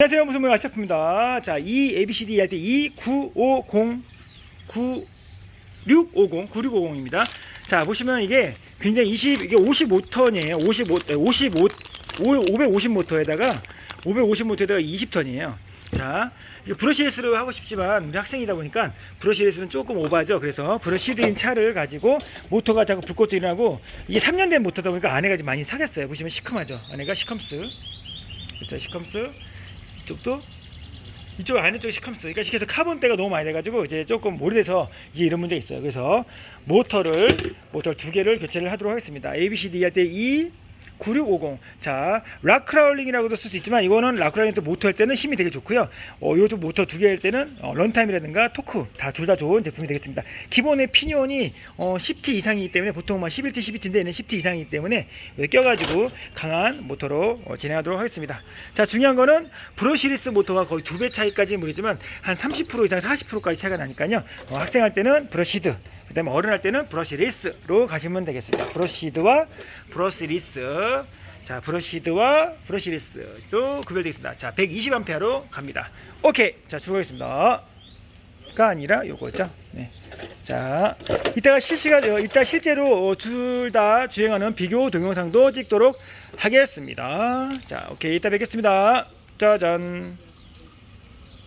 안녕하세요 무슨 모양 시작합니다 자, 이 ABCD 할 때 2, 9, 5, 0, 9, 6, 50, 96, 50입니다. 자, 보시면 이게 굉장히 20, 이게 55턴이에요. 55, 55, 550모터에다가 550모터에다가 20턴이에요. 자, 이게 브러시레스로 하고 싶지만 우리 학생이다 보니까 브러시레스는 조금 오바죠. 그래서 브러시드인 차를 가지고 모터가 자꾸 불꽃도 일어나고 이게 3년 된 모터다 보니까 안에가 좀 많이 사겠어요. 보시면 시커하죠. 안에가 시컴스. 그렇죠, 시컴스. 이쪽도 이쪽 안에 쪽이 시컴스. 그러니까 그래서 카본대가 너무 많이 돼가지고 이제 조금 오래돼서 이게 이런 문제가 있어요. 그래서 모터를 모터를 두 개를 교체를 하도록 하겠습니다. ABCD 할 때 E 9650. 자, 락크라울링이라고도 쓸 수 있지만 이거는 락크라울링 또 모터 할 때는 힘이 되게 좋고요. 어, 이것도 모터 두 개 할 때는 어, 런타임이라든가 토크 다 둘 다 좋은 제품이 되겠습니다. 기본의 피니온이 어, 10T 이상이기 때문에 보통 막 11T, 12T인데 얘는 10T 이상이기 때문에 껴가지고 강한 모터로 어, 진행하도록 하겠습니다. 자, 중요한 거는 브러시리스 모터가 거의 두 배 차이까지는 모르지만 한 30% 이상 40%까지 차이가 나니까요. 어, 학생 할 때는 브러시드 그 다음에 어른 할 때는 브러시리스로 가시면 되겠습니다. 브러시드와 브러시리스. 자, 브러시드와 브러시리스도 구별되겠습니다. 자, 120A로 갑니다. 오케이. 자, 수고하겠습니다. 가 아니라 요거죠. 네. 자, 이따가 실시간 어, 이따 실제로 둘 다 주행하는 비교 동영상도 찍도록 하겠습니다. 자, 오케이. 이따 뵙겠습니다. 짜잔.